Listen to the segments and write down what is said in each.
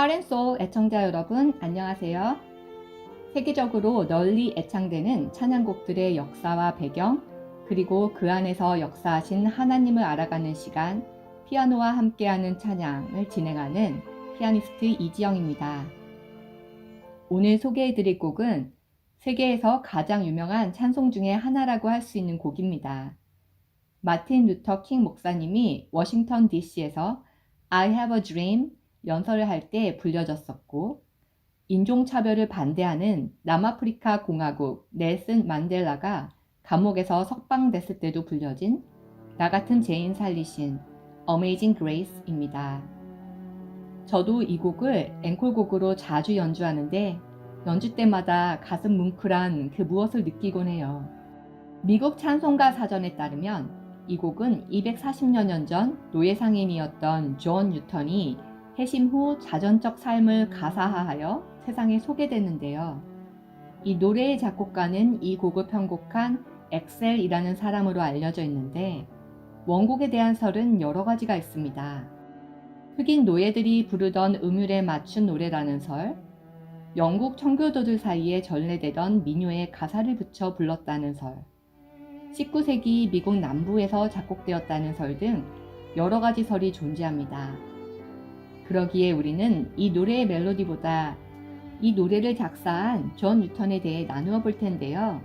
하렌소 애청자 여러분 안녕하세요. 세계적으로 널리 애창되는 찬양곡들의 역사와 배경 그리고 그 안에서 역사하신 하나님을 알아가는 시간 피아노와 함께하는 찬양을 진행하는 피아니스트 이지영입니다. 오늘 소개해드릴 곡은 세계에서 가장 유명한 찬송 중의 하나라고 할 수 있는 곡입니다. 마틴 루터 킹 목사님이 워싱턴 DC에서 I have a dream 연설을 할 때 불려졌었고 인종차별을 반대하는 남아프리카 공화국 넬슨 만델라가 감옥에서 석방됐을 때도 불려진 나 같은 죄인 살리신 Amazing Grace입니다. 저도 이 곡을 앵콜곡으로 자주 연주하는데 연주 때마다 가슴 뭉클한 그 무엇을 느끼곤 해요. 미국 찬송가 사전에 따르면 이 곡은 240여 년 전 노예 상인이었던 존 뉴턴이 해심 후 자전적 삶을 가사화하여 세상에 소개됐는데요. 이 노래의 작곡가는 이 곡을 편곡한 엑셀이라는 사람으로 알려져 있는데 원곡에 대한 설은 여러 가지가 있습니다. 흑인 노예들이 부르던 음율에 맞춘 노래라는 설, 영국 청교도들 사이에 전래되던 민요에 가사를 붙여 불렀다는 설, 19세기 미국 남부에서 작곡되었다는 설 등 여러 가지 설이 존재합니다. 그러기에 우리는 이 노래의 멜로디보다 이 노래를 작사한 존 뉴턴에 대해 나누어 볼 텐데요.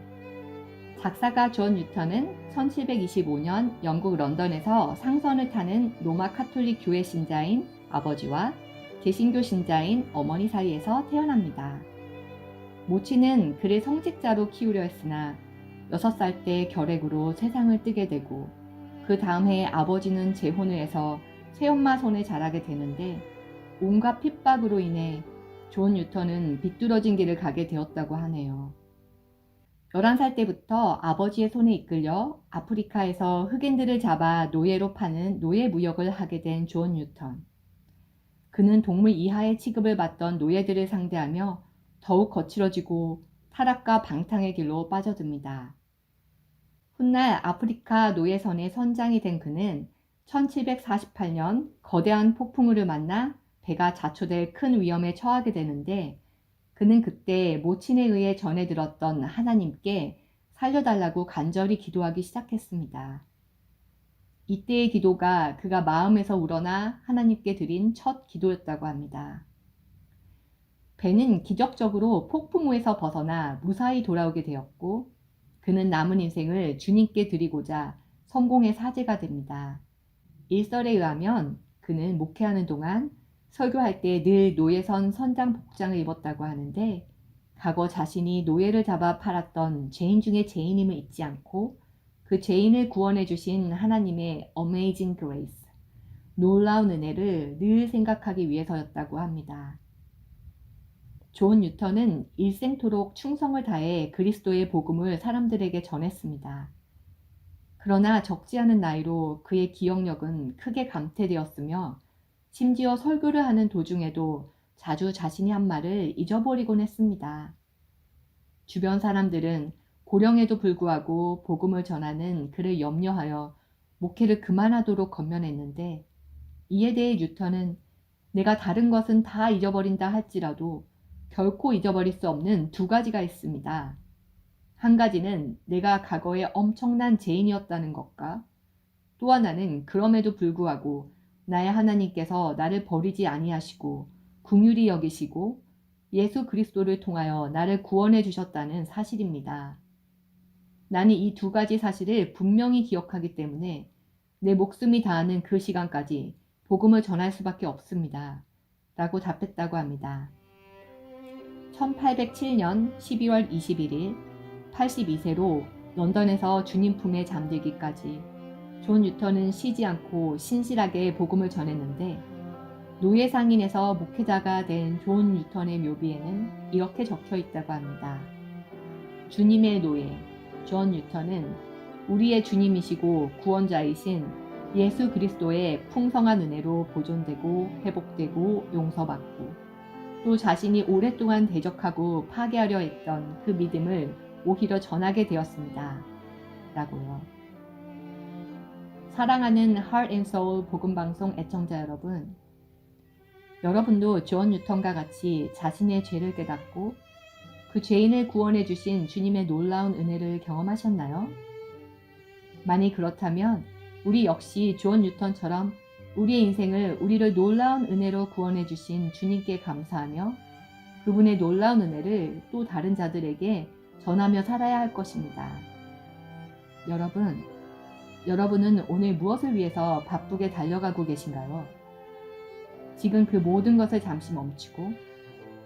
작사가 존 뉴턴은 1725년 영국 런던에서 상선을 타는 로마 카톨릭 교회 신자인 아버지와 개신교 신자인 어머니 사이에서 태어납니다. 모친은 그를 성직자로 키우려 했으나 6살 때 결핵으로 세상을 뜨게 되고 그 다음 해에 아버지는 재혼을 해서 새엄마 손에 자라게 되는데 온갖 핍박으로 인해 존 뉴턴은 비뚤어진 길을 가게 되었다고 하네요. 11살 때부터 아버지의 손에 이끌려 아프리카에서 흑인들을 잡아 노예로 파는 노예 무역을 하게 된 존 뉴턴. 그는 동물 이하의 취급을 받던 노예들을 상대하며 더욱 거칠어지고 타락과 방탕의 길로 빠져듭니다. 훗날 아프리카 노예선의 선장이 된 그는 1748년 거대한 폭풍우를 만나 배가 자초될 큰 위험에 처하게 되는데 그는 그때 모친에 의해 전해 들었던 하나님께 살려달라고 간절히 기도하기 시작했습니다. 이때의 기도가 그가 마음에서 우러나 하나님께 드린 첫 기도였다고 합니다. 배는 기적적으로 폭풍우에서 벗어나 무사히 돌아오게 되었고 그는 남은 인생을 주님께 드리고자 성공의 사제가 됩니다. 일설에 의하면 그는 목회하는 동안 설교할 때 늘 노예선 선장 복장을 입었다고 하는데 과거 자신이 노예를 잡아 팔았던 죄인 중에 죄인임을 잊지 않고 그 죄인을 구원해 주신 하나님의 Amazing Grace, 놀라운 은혜를 늘 생각하기 위해서였다고 합니다. 존 뉴턴은 일생토록 충성을 다해 그리스도의 복음을 사람들에게 전했습니다. 그러나 적지 않은 나이로 그의 기억력은 크게 감퇴되었으며 심지어 설교를 하는 도중에도 자주 자신이 한 말을 잊어버리곤 했습니다. 주변 사람들은 고령에도 불구하고 복음을 전하는 그를 염려하여 목회를 그만하도록 건면했는데 이에 대해 뉴턴은 내가 다른 것은 다 잊어버린다 할지라도 결코 잊어버릴 수 없는 두 가지가 있습니다. 한 가지는 내가 과거에 엄청난 죄인이었다는 것과 또 하나는 그럼에도 불구하고 나의 하나님께서 나를 버리지 아니하시고 궁휼히 여기시고 예수 그리스도를 통하여 나를 구원해 주셨다는 사실입니다. 나는 이 두 가지 사실을 분명히 기억하기 때문에 내 목숨이 다하는 그 시간까지 복음을 전할 수밖에 없습니다. 라고 답했다고 합니다. 1807년 12월 21일 82세로 런던에서 주님 품에 잠들기까지 존 뉴턴은 쉬지 않고 신실하게 복음을 전했는데 노예 상인에서 목회자가 된존 뉴턴의 묘비에는 이렇게 적혀 있다고 합니다. 주님의 노예 존 뉴턴은 우리의 주님이시고 구원자이신 예수 그리스도의 풍성한 은혜로 보존되고 회복되고 용서받고 또 자신이 오랫동안 대적하고 파괴하려 했던 그 믿음을 오히려 전하게 되었습니다. 라고요. 사랑하는 Heart and Soul 복음방송 애청자 여러분, 여러분도 존 뉴턴과 같이 자신의 죄를 깨닫고 그 죄인을 구원해 주신 주님의 놀라운 은혜를 경험하셨나요? 만일 그렇다면 우리 역시 존 뉴턴처럼 우리의 인생을 우리를 놀라운 은혜로 구원해 주신 주님께 감사하며 그분의 놀라운 은혜를 또 다른 자들에게 전하며 살아야 할 것입니다. 여러분, 여러분은 오늘 무엇을 위해서 바쁘게 달려가고 계신가요? 지금 그 모든 것을 잠시 멈추고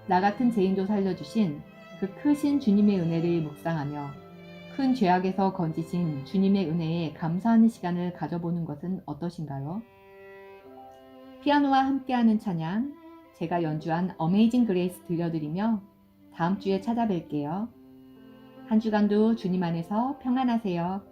나 같은 죄인도 살려주신 그 크신 주님의 은혜를 묵상하며 큰 죄악에서 건지신 주님의 은혜에 감사하는 시간을 가져보는 것은 어떠신가요? 피아노와 함께하는 찬양, 제가 연주한 어메이징 그레이스 들려드리며 다음 주에 찾아뵐게요. 한 주간도 주님 안에서 평안하세요.